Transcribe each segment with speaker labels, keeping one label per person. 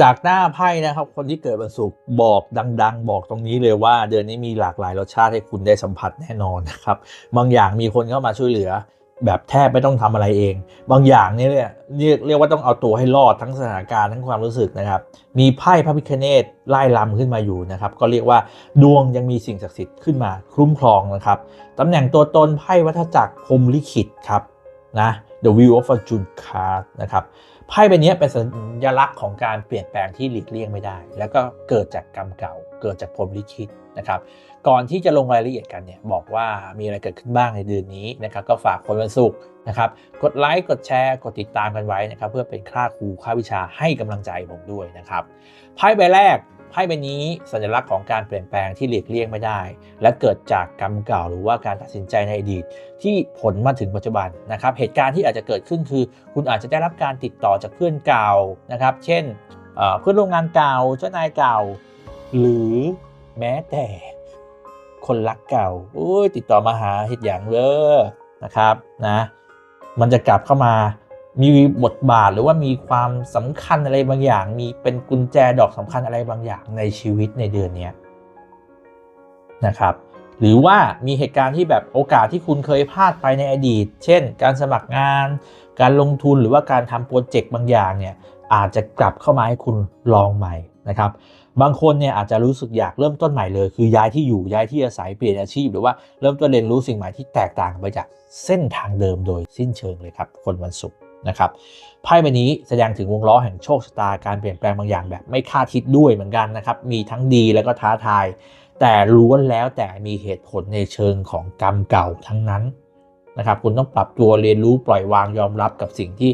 Speaker 1: จากหน้าไพ่นะครับ คนที่เกิดวันศุกร์บอกดัง ๆ บอกตรงนี้เลยว่า เดือนนี้มีหลากหลายรสชาติให้คุณได้สัมผัสแน่นอนนะครับ บางอย่างมีคนเข้ามาช่วยเหลือ แบบแทบไม่ต้องทำอะไรเอง บางอย่างเนี่ยเรียกเรียกว่าต้องเอาตัวให้รอดทั้งสถานการณ์ทั้งความรู้สึกนะครับ มีไพ่พระพิคเนตไล่ลำขึ้นมาอยู่นะครับ ก็เรียกว่าดวงยังมีสิ่งศักดิ์สิทธิ์ขึ้นมาคุ้มครองนะครับตำแหน่งตัวตนไพ่วัฏจักรพรมลิขิตครับนะ The Wheel of Fortune card นะครับ ไพ่ใบนี้เป็นสัญลักษณ์ของการเปลี่ยนแปลงที่หลีกเลี่ยงไม่ได้ แล้วก็เกิดจากกรรมเก่า เกิดจากพรมลิขิตนะครับ ก่อนที่จะลงรายละเอียดกันเนี่ยบอกว่ามีอะไรเกิดขึ้นบ้างในเดือนนี้นะครับ ก็ฝากคนวันศุกร์นะครับ กดไลค์ กดแชร์ กดติดตามกันไว้นะครับ เพื่อเป็นค่าครูค่าวิชาให้กำลังใจผมด้วยนะครับ ไพ่ใบแรก ไพ่ใบนี้สัญลักษณ์ของการเปลี่ยนแปลงที่หลีกเลี่ยงไม่ได้ และเกิดจากกรรมเก่าหรือว่าการตัดสินใจในอดีต ที่ผลมาถึงปัจจุบันนะครับ เหตุการณ์ที่อาจจะเกิดขึ้นคือ คุณอาจจะได้รับการติดต่อจากเพื่อนเก่านะครับ เช่นเพื่อนร่วมงานเก่าเจ้านายเก่า หรือแม้แต่คนรักเก่าโอ้ยติดต่อมาหาเหตุอย่างเลยนะครับนะมันจะกลับเข้ามา มีบทบาทหรือว่ามีความสำคัญอะไรบางอย่าง มีเป็นกุญแจดอกสำคัญอะไรบางอย่างในชีวิตในเดือนนี้นะครับหรือว่ามีเหตุการณ์ที่แบบโอกาสที่คุณเคยพลาดไปในอดีต เช่น การสมัครงาน การลงทุนหรือว่าการทำโปรเจกต์บางอย่างเนี่ยอาจจะกลับเข้ามาให้คุณลองใหม่นะครับ บางคนเนี่ยอาจจะรู้สึกอยากเริ่มต้นใหม่เลย คือย้ายที่อยู่ย้ายที่อาศัยเปลี่ยนอาชีพ หรือว่าเริ่มต้นเรียนรู้สิ่งใหม่ที่แตกต่างไปจากเส้นทางเดิมโดยสิ้นเชิงเลยครับ คนวันศุกร์ นะครับไพ่ใบนี้แสดงถึงวงล้อแห่งโชคชะตาการเปลี่ยนแปลงบางอย่างแบบไม่คาดคิดด้วยเหมือนกันนะครับ มีทั้งดีแล้วก็ท้าทาย แต่ล้วนแล้วแต่มีเหตุผลในเชิงของกรรมเก่าทั้งนั้นนะครับ คุณต้องปรับตัวเรียนรู้ปล่อยวางยอมรับกับสิ่งที่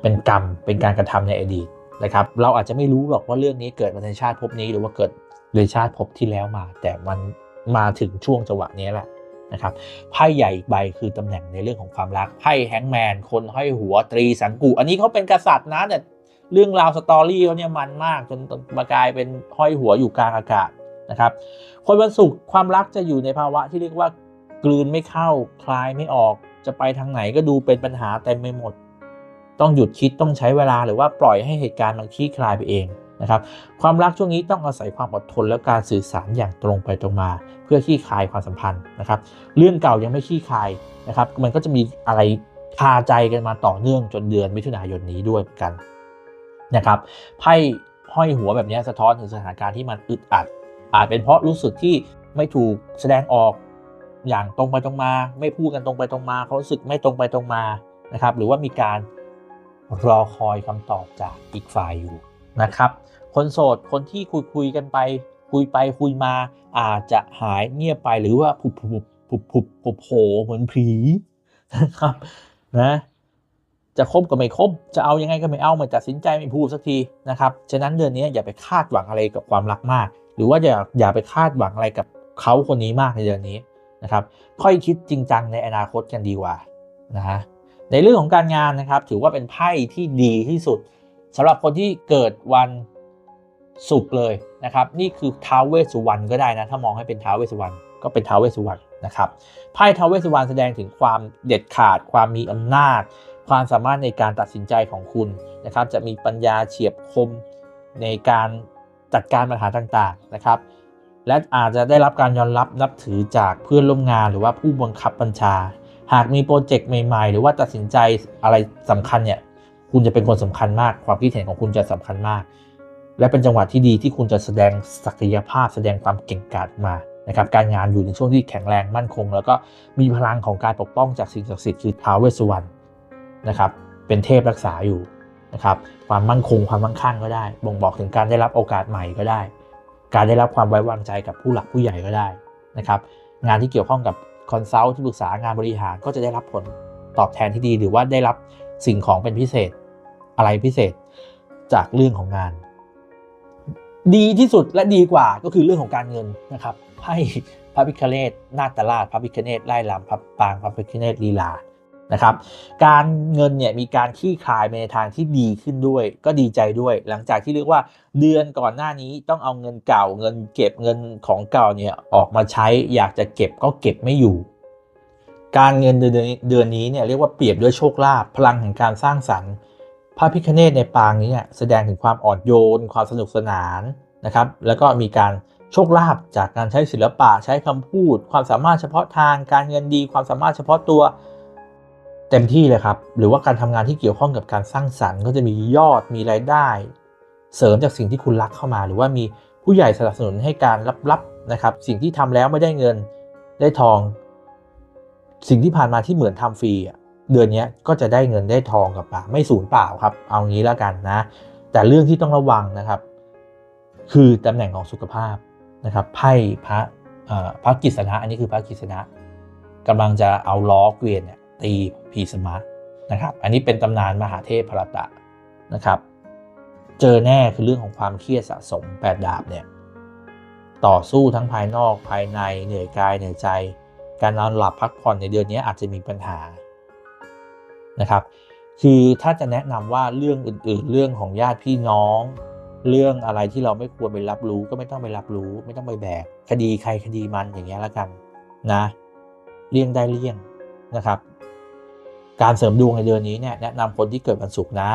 Speaker 1: เป็นกรรมเป็นการกระทำในอดีตนะครับ เราอาจจะไม่รู้หรอกว่าเรื่องนี้เกิดมาในชาติภพนี้หรือว่าเกิดในชาติภพที่แล้วมา แต่มันมาถึงช่วงจังหวะนี้แหละ นะครับไพ่ใหญ่อีกใบคือตำแหน่งในเรื่องของความรักไพ่แฮงแมนคนห้อยหัวตรีสังกุ อันนี้เขาเป็นกษัตริย์นะแต่เรื่องราวสตอรี่เขาเนี่ยมันมากจนมากลายเป็นห้อยหัวอยู่กลางอากาศนะครับคนวันศุกร์ความรักจะอยู่ในภาวะที่เรียกว่ากลืนไม่เข้าคลายไม่ออก จะไปทางไหนก็ดูเป็นปัญหาเต็มไปหมด ต้องหยุดคิดต้องใช้เวลาหรือว่าปล่อยให้เหตุการณ์มันคลี่คลายไปเอง นะครับความรักช่วงนี้ต้องอาศัยความอดทนและการสื่อสารอย่างตรงไปตรงมา เพื่อคลี่คายความสัมพันธ์นะครับเรื่องเก่ายังไม่คลี่คายนะครับมันก็จะมีอะไรคาใจกันมาต่อเนื่องจนเดือนมิถุนายนนี้ด้วยเหมือนกันนะครับไพ่ห้อยหัวแบบนี้สะท้อนถึงสถานการณ์ที่มันอึดอัด อาจเป็นเพราะรู้สึกที่ไม่ถูกแสดงออกอย่างตรงไปตรงมา ไม่พูดกันตรงไปตรงมาเขารู้สึกไม่ตรงไปตรงมานะครับหรือว่ามีการรอคอยคำตอบจากอีกฝ่ายอยู่ นะครับ คนโสดคนที่คุยคุยกันไป คุยไปคุยมาอาจจะหายเงียบไปหรือว่าผุบผุบผุบผุบผุบโผล่เหมือนผีนะครับนะจะคบก็ไม่คบ จะเอายังไงก็ไม่เอาไม่ตัดสินใจไม่พูดสักทีนะครับ ฉะนั้นเดือนนี้อย่าไปคาดหวังอะไรกับความรักมาก หรือว่าอย่าอย่าไปคาดหวังอะไรกับเขาคนนี้มากในเดือนนี้นะครับ ค่อยคิดจริงจังในอนาคตกันดีกว่านะฮะในเรื่องของการงานนะครับ ถือว่าเป็นไพ่ที่ดีที่สุด สำหรับคนที่เกิดวันศุกร์เลยนะครับ นี่คือท้าวเวสสุวรรณก็ได้นะ ถ้ามองให้เป็นท้าวเวสสุวรรณก็เป็นท้าวเวสสุวรรณนะครับไพ่ท้าวเวสสุวรรณแสดงถึงความเด็ดขาด ความมีอำนาจ ความสามารถในการตัดสินใจของคุณนะครับ จะมีปัญญาเฉียบคมในการจัดการปัญหาต่างๆนะครับ และอาจจะได้รับการยอมรับนับถือจากเพื่อนร่วมงานหรือว่าผู้บังคับบัญชา หากมีโปรเจกต์ใหม่ ๆ หรือว่าตัดสินใจอะไรสำคัญเนี่ย คุณจะเป็นคนสำคัญมาก ความคิดเห็นของคุณจะสำคัญมาก และเป็นจังหวะที่ดีที่คุณจะแสดงศักยภาพ แสดงความเก่งกาจมานะครับการงานอยู่ในช่วงที่แข็งแรงมั่นคง แล้วก็มีพลังของการปกป้องจากสิ่งศักดิ์สิทธิ์คือท้าวเวสสุวรรณนะครับเป็นเทพรักษาอยู่นะครับความมั่นคงความมั่งคั่งก็ได้ บ่งบอกถึงการได้รับโอกาสใหม่ก็ได้ การได้รับความไว้วางใจกับผู้หลักผู้ใหญ่ก็ได้นะครับงานที่เกี่ยวข้องกับคอนซัลท์ที่ปรึกษางานบริหารก็จะได้รับผลตอบแทนที่ดี หรือว่าได้รับ สิ่งของเป็นพิเศษ อะไรพิเศษจากเรื่องของงาน ดีที่สุดและดีกว่าก็คือเรื่องของการเงินนะครับให้พระพิคเนตนาตราชพระพิคเนตไล่ลำพระปางพระพิคเนตลีลานะครับ การเงินเนี่ยมีการขี้คลายไปในทางที่ดีขึ้นด้วย ก็ดีใจด้วย หลังจากที่เรียกว่าเดือนก่อนหน้านี้ต้องเอาเงินเก่าเงินเก็บเงินของเก่าเนี่ยออกมาใช้อยากจะเก็บก็เก็บไม่อยู่ การเงินเดือนเดือนนี้เนี่ยเรียกว่าเปรียบด้วยโชคลาภพลังแห่งการสร้างสรรค์พระพิคเนตในปางนี้เนี่ยแสดงถึงความอ่อนโยน ความสนุกสนานนะครับ แล้วก็มีการโชคลาภจากการใช้ศิลปะใช้คำพูด ความสามารถเฉพาะทางการเงินดี ความสามารถเฉพาะตัวเต็มที่เลยครับ หรือว่าการทำงานที่เกี่ยวข้องกับการสร้างสรรค์ ก็จะมียอดมีรายได้ เสริมจากสิ่งที่คุณรักเข้ามา หรือว่ามีผู้ใหญ่สนับสนุนให้การรับๆนะครับ สิ่งที่ทำแล้วไม่ได้เงินได้ทอง สิ่งที่ผ่านมาที่เหมือนทำฟรีเดือนนี้ก็จะได้เงินได้ทองกับมาไม่สูญเปล่าครับ เอางี้แล้วกันนะ แต่เรื่องที่ต้องระวังนะครับ คือตำแหน่งของสุขภาพนะครับไพ่พระพระกิษณะอันนี้คือพระกิษณะกำลังจะเอาล้อเกวียนเนี่ยตีพีสมารนะครับ อันนี้เป็นตำนานมหาเทพพระตะนะครับ เจอแน่คือเรื่องของความเครียดสะสมแปดดาบเนี่ยต่อสู้ทั้งภายนอกภายในเหนื่อยกายเหนื่อยใจ การนอนหลับพักผ่อนในเดือนนี้อาจจะมีปัญหานะครับ คือถ้าจะแนะนำว่าเรื่องอื่น ๆ เรื่องของญาติพี่น้อง เรื่องอะไรที่เราไม่ควรไปรับรู้ก็ไม่ต้องไปรับรู้ ไม่ต้องไปแบกคดีใครคดีมันอย่างเงี้ยล้วกันนะเลี่ยงได้เลี่ยงนะครับ การเสริมดวงในเดือนนี้เนี่ยแนะนำคนที่เกิดวันศุกร์นะ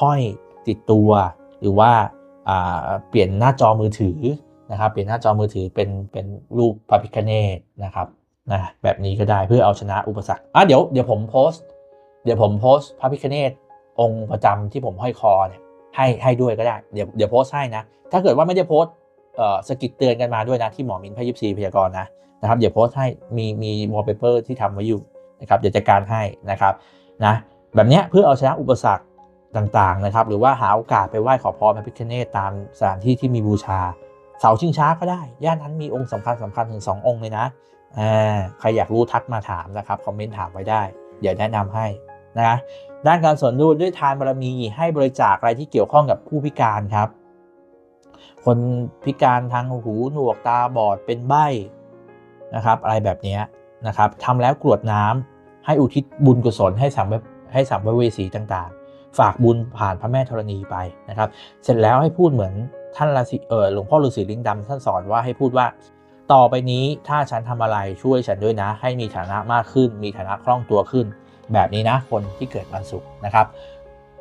Speaker 1: ห้อยติดตัวหรือว่าเปลี่ยนหน้าจอมือถือนะครับเปลี่ยนหน้าจอมือถือเป็นเป็นรูปพระพิคเนตนะครับ นะแบบนี้ก็ได้เพื่อเอาชนะอุปสรรคอะเดี๋ยวเดี๋ยวผมโพสต์ เดี๋ยวผมโพสต์พระพิคเนตองค์ประจำที่ผมห้อยคอเนี่ยให้ให้ด้วยก็ได้ เดี๋ยวเดี๋ยวโพสต์ให้นะ ถ้าเกิดว่าไม่ได้โพสต์เอ่อสกิดเตือนกันมาด้วยนะที่หมอมินพยิบซีพยากรณ์นะนะครับเดี๋ยวโพสต์ให้มีมีวอลเปเปอร์ที่ทำไว้อยู่นะครับเดี๋ยวจัดการให้นะครับนะแบบนี้เพื่อเอาชนะอุปสรรคต่างๆนะครับ หรือว่าหาโอกาสไปไหว้ขอพรพระพิคเนตตามสถานที่ที่มีบูชา เสาชิงช้าก็ได้ ย่านนั้นมีองค์สำคัญสำคัญถึง 2 องค์เลยนะ ใครอยากรู้ทักมาถามนะครับคอมเมนต์ถามไว้ได้ เดี๋ยวแนะนำให้นะด้านการสนดูด้วยทานบารมีให้บริจาคอะไรที่เกี่ยวข้องกับผู้พิการครับ คนพิการทางหูหนวกตาบอดเป็นใบ้นะครับอะไรแบบนี้นะครับทำแล้วกรวดน้ำให้อุทิศบุญกุศลให้สัมให้สัมภเวสีต่างๆ ฝากบุญผ่านพระแม่ธรณีไปนะครับ เสร็จแล้วให้พูดเหมือนท่านฤาษีเออหลวงพ่อฤาษีลิงดำท่านสอนว่าให้พูดว่า ต่อไปนี้ถ้าฉันทำอะไรช่วยฉันด้วยนะ ให้มีฐานะมากขึ้น มีฐานะคล่องตัวขึ้น แบบนี้นะคนที่เกิดวันศุกร์นะครับ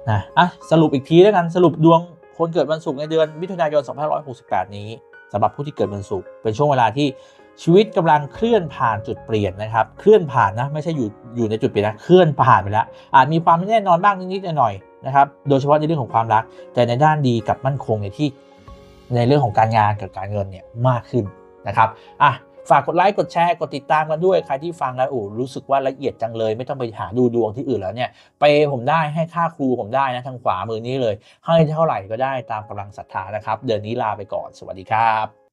Speaker 1: นะอะสรุปอีกทีแล้วกันสรุปดวงคนเกิดวันศุกร์ในเดือนมิถุนายน 2568 นี้สำหรับผู้ที่เกิดวันศุกร์เป็นช่วงเวลาที่ชีวิตกำลังเคลื่อนผ่านจุดเปลี่ยนนะครับเคลื่อนผ่านนะไม่ใช่อยู่อยู่ในจุดเปลี่ยนนะเคลื่อนผ่านไปแล้วอาจมีความไม่แน่นอนบ้างนิดๆหน่อยๆนะครับโดยเฉพาะในเรื่องของความรัก แต่ในด้านดีกับมั่นคงในที่ในเรื่องของการงานกับการเงินเนี่ยมากขึ้น นะครับอะฝากกดไลค์กดแชร์กดติดตามกันด้วยใครที่ฟังแล้วโอ้รู้สึกว่าละเอียดจังเลย ไม่ต้องไปหาดูดวงที่อื่นแล้วเนี่ยไปผมได้ให้ค่าครูผมได้นะทางขวามือนี้เลย ให้เท่าไหร่ก็ได้ตามกำลังศรัทธานะครับ เดือนนี้ลาไปก่อนสวัสดีครับ